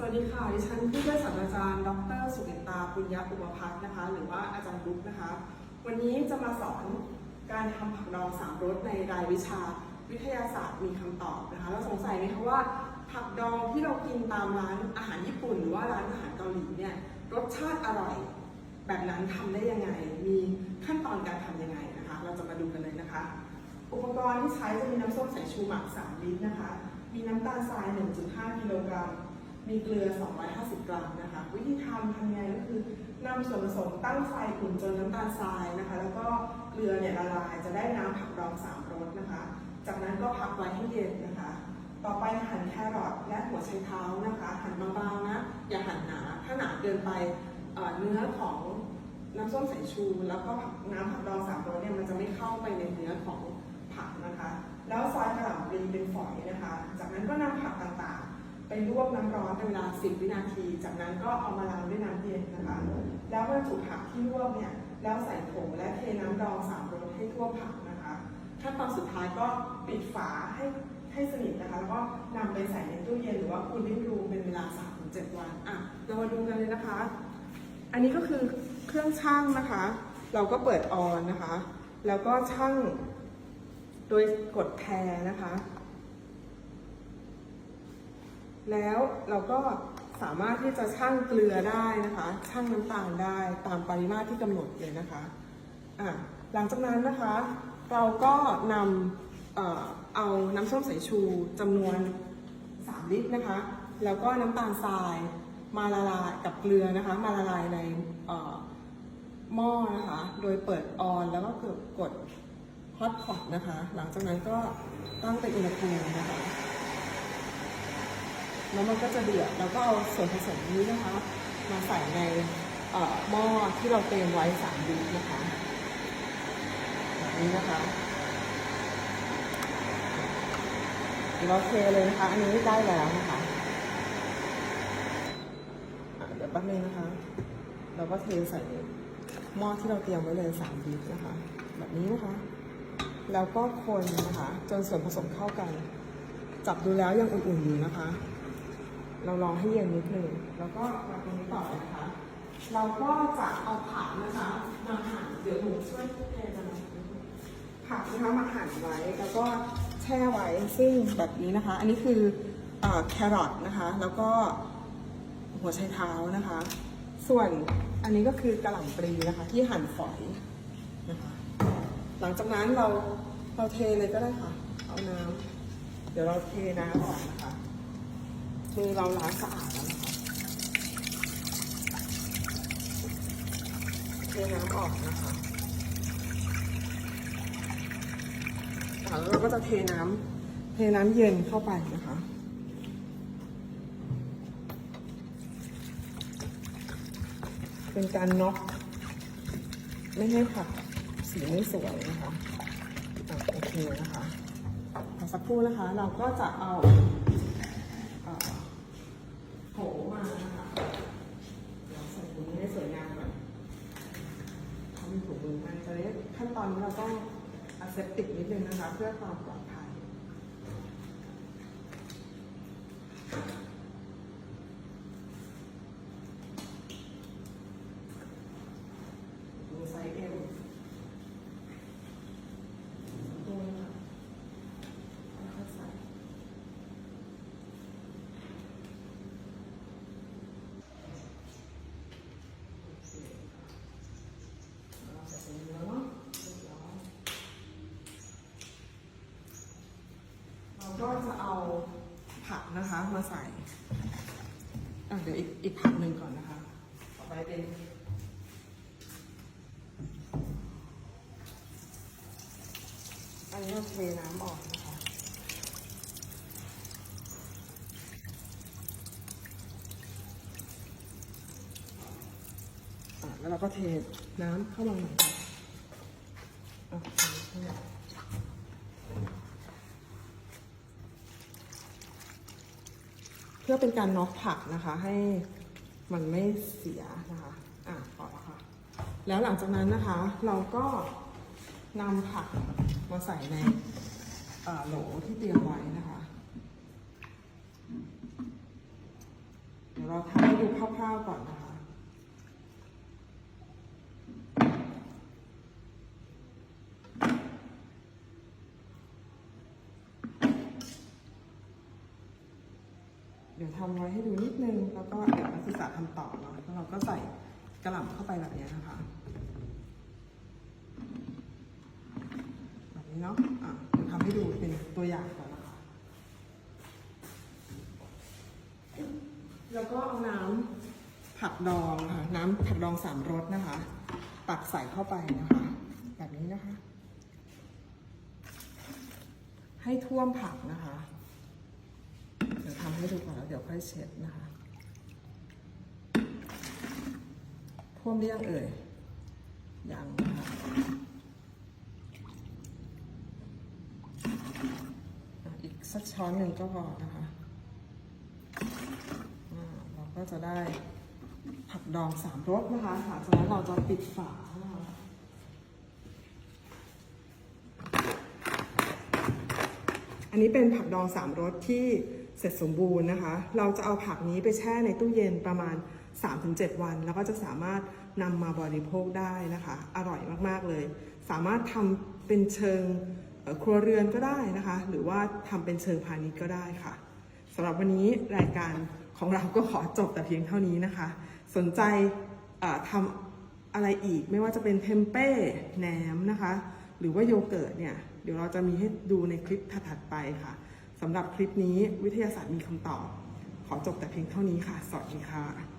สวัสดีค่ะ ดิฉันผู้ช่วยศาสตราจารย์ ดร สุริตาปุญญอุปพัฒน์นะคะ หรือว่าอาจารย์บุ๊กนะคะ วันนี้จะมาสอนการทำผักดองสามรสในรายวิชาวิทยาศาสตร์มีคำตอบนะคะ เราสงสัยไหมคะว่าผักดองที่เรากินตามร้านอาหารญี่ปุ่น หรือว่าร้านอาหารเกาหลีเนี่ยรสชาติอร่อย แบบนั้นทำได้ยังไง มีขั้นตอนการทำยังไงนะคะ เราจะมาดูกันเลยนะคะ อุปกรณ์ที่ใช้จะมีน้ำส้มสายชูหมัก 3 ลิตรนะคะ มีน้ำตาลทราย 1.5 กิโลกรัม มีเกลือ 250 กรัมนะคะ วิธีทำทำยังไงก็คือนำส่วนผสมตั้งไฟอุ่นจนน้ำตาลทรายนะคะ แล้วก็เกลือเนี่ยละลายจะได้น้ำผักดองสามรสนะคะ จากนั้นก็พักไว้ให้เย็นนะคะ ต่อไปหั่นแครอทและหัวไชเท้านะคะ หั่นบางๆนะ อย่าหั่นหนา ถ้าหนาเกินไปเนื้อของน้ำส้มสายชู แล้วก็น้ำผักดองสามรสเนี่ยมันจะไม่เข้าไปในเนื้อของผักนะคะ แล้วซอยกระหล่ำปลีเป็นฝอยนะคะ จากนั้นก็นำผักต่าง ไปลวกน้ำร้อนเป็นเวลา 10 วินาที จากนั้นก็เอามาล้างด้วยน้ำเย็นนะคะ แล้วบรรจุผักที่ลวกเนี่ยแล้วใส่ผงและเทน้ำดองสามรสให้ทั่วผักนะคะขั้นตอนสุดท้ายก็ปิดฝาให้ให้สนิทนะคะ แล้วก็นำไปใส่ในตู้เย็นหรือว่าคูลิ่งรูมเป็นเวลา 3-7 วันอะเรามาดูกันเลยนะคะ อันนี้ก็คือเครื่องช่างนะคะ เราก็เปิดออนนะคะ แล้วก็ช่างโดยกดแพรนะคะ แล้วเราก็สามารถที่จะชั่งเกลือได้นะคะ ชั่งน้ำตาลได้ตามปริมาตรที่กำหนดเลยนะคะอะหลังจากนั้นนะคะ เราก็นำเอ่อเอาน้ำส้มสายชูจำนวน 3 ลิตรนะคะ แล้วก็น้ำตาลทรายมาละลายกับเกลือนะคะ มาละลายในหม้อนะคะ โดยเปิดออนแล้วก็กดกดฮอตพอตนะคะ หลังจากนั้นก็ตั้งเป็นอุณหภูมินะคะ แล้วมันก็จะเดือดแล้วก็เอาส่วนผสมนี้นะคะมาใส่ในหม้อที่เราเตรียมไว้สามลิตรนะคะแบบนี้นะคะเราเทเลยนะคะ อันนี้ได้แล้วนะคะเดี๋ยวแป๊บนึงนะคะ เราก็เทใส่หม้อที่เราเตรียมไว้เลยสามลิตรนะคะ แบบนี้นะคะ แล้วก็คนนะคะ จนส่วนผสมเข้ากัน จับดูแล้วยังอุ่นๆอยู่นะคะ เราลองให้เย็นนิดนึงแล้วก็มาตรงนี้ต่อเลยนะคะ เราก็จะเอาผักนะคะมาหั่นเดี๋ยวหนูช่วยเทกันน่อยผักนะคะมาหั่นไว้แล้วก็แช่ไว้ซึ่งแบบนี้นะคะ อันนี้คือเอ่อแครอทนะคะ แล้วก็หัวไชเท้านะคะ ส่วนอันนี้ก็คือกระหล่ำปลีนะคะ ที่หั่นฝอยนะคะ หลังจากนั้นเราเราเทเลยก็ได้ค่ะ เอาน้ำเดี๋ยวเราเทน้ำออกนะคะ มือเราล้างสะอาดแล้วนะคะเทน้ำออกนะคะแล้วเราก็จะเทน้ำเทน้ำเย็นเข้าไปนะคะเป็นการน็อกไม่ให้ผักสีไม่สวยนะคะโอเคนะคะสักครู่นะคะ เราก็จะเอา โถมาค่ะเดี๋ยวใส่ถุงมือให้สวยงามก่อนเขามีถุงมือให้ตอนนี้ขั้นตอนนี้เราต้องอาเซปติกนิดนึงนะคะ เพื่อความปลอดภัย ดูไซส์เอวตัวนี้ค่ะแล้วก็ใส่เราใส่ตรงนี้แล้วเนาะเรียบร้อยเราก็จะเอาผัก นะคะ มาใส่อะเดี๋ยวอีกอีกผักหนึ่งก่อนนะคะ ต่อไปเป็นอันนี้เราเทน้ำออกนะคะอะแล้วเราก็เทน้ำเข้ามาใหม่ค่ะโอเคเพื่อเป็นการน็อกผักนะคะ ให้มันไม่เสียนะคะอะพอแล้วค่ะ แล้วหลังจากนั้นนะคะ เราก็นำผักมาใส่ในโหลที่เตรียมไว้นะคะเดี๋ยวเราทำให้ดูคร่าวๆก่อนนะคะ เดี๋ยวทำไว้ให้ดูนิดนึง แล้วก็เดี๋ยวนักศึกษาทำต่อเนาะแล้วเราก็ใส่กระหล่ำเข้าไปแบบนี้นะคะแบบนี้เนาะอะเดี๋ยวทำให้ดูเป็นตัวอย่างก่อนนะคะ แล้วก็เอาน้ำผักดองค่ะ น้ำผักดองสามรสนะคะ ตักใส่เข้าไปนะคะ แบบนี้นะคะ ให้ท่วมผักนะคะ ดี๋ยวทำให้ดูก่อนแล้วเดี๋ยวค่อยเช็ดนะคะท่วมหรือยังเอ่ยยังนะคะอีกสักช้อนหนึ่งก็พอนะคะเราก็จะได้ผักดองสามรสนะคะหลังจากนั้นเราจะปิดฝานะคะอันนี้เป็นผักดองสามรสที่ เสร็จสมบูรณ์นะคะ เราจะเอาผักนี้ไปแช่ในตู้เย็นประมาณ 3-7 วัน แล้วก็จะสามารถนำมาบริโภคได้นะคะ อร่อยมากๆเลย สามารถทำเป็นเชิงครัวเรือนก็ได้นะคะ หรือว่าทำเป็นเชิงพาณิชย์ก็ได้ค่ะสำหรับวันนี้รายการของเราก็ขอจบแต่เพียงเท่านี้นะคะ สนใจทำอะไรอีกไม่ว่าจะเป็นเทมเป้แหนมนะคะ หรือว่าโยเกิร์ตเนี่ยเดี๋ยวเราจะมีให้ดูในคลิปถัดๆไปค่ะ สำหรับคลิปนี้วิทยาศาสตร์มีคำตอบ ขอจบแต่เพียงเท่านี้ค่ะ สวัสดีค่ะ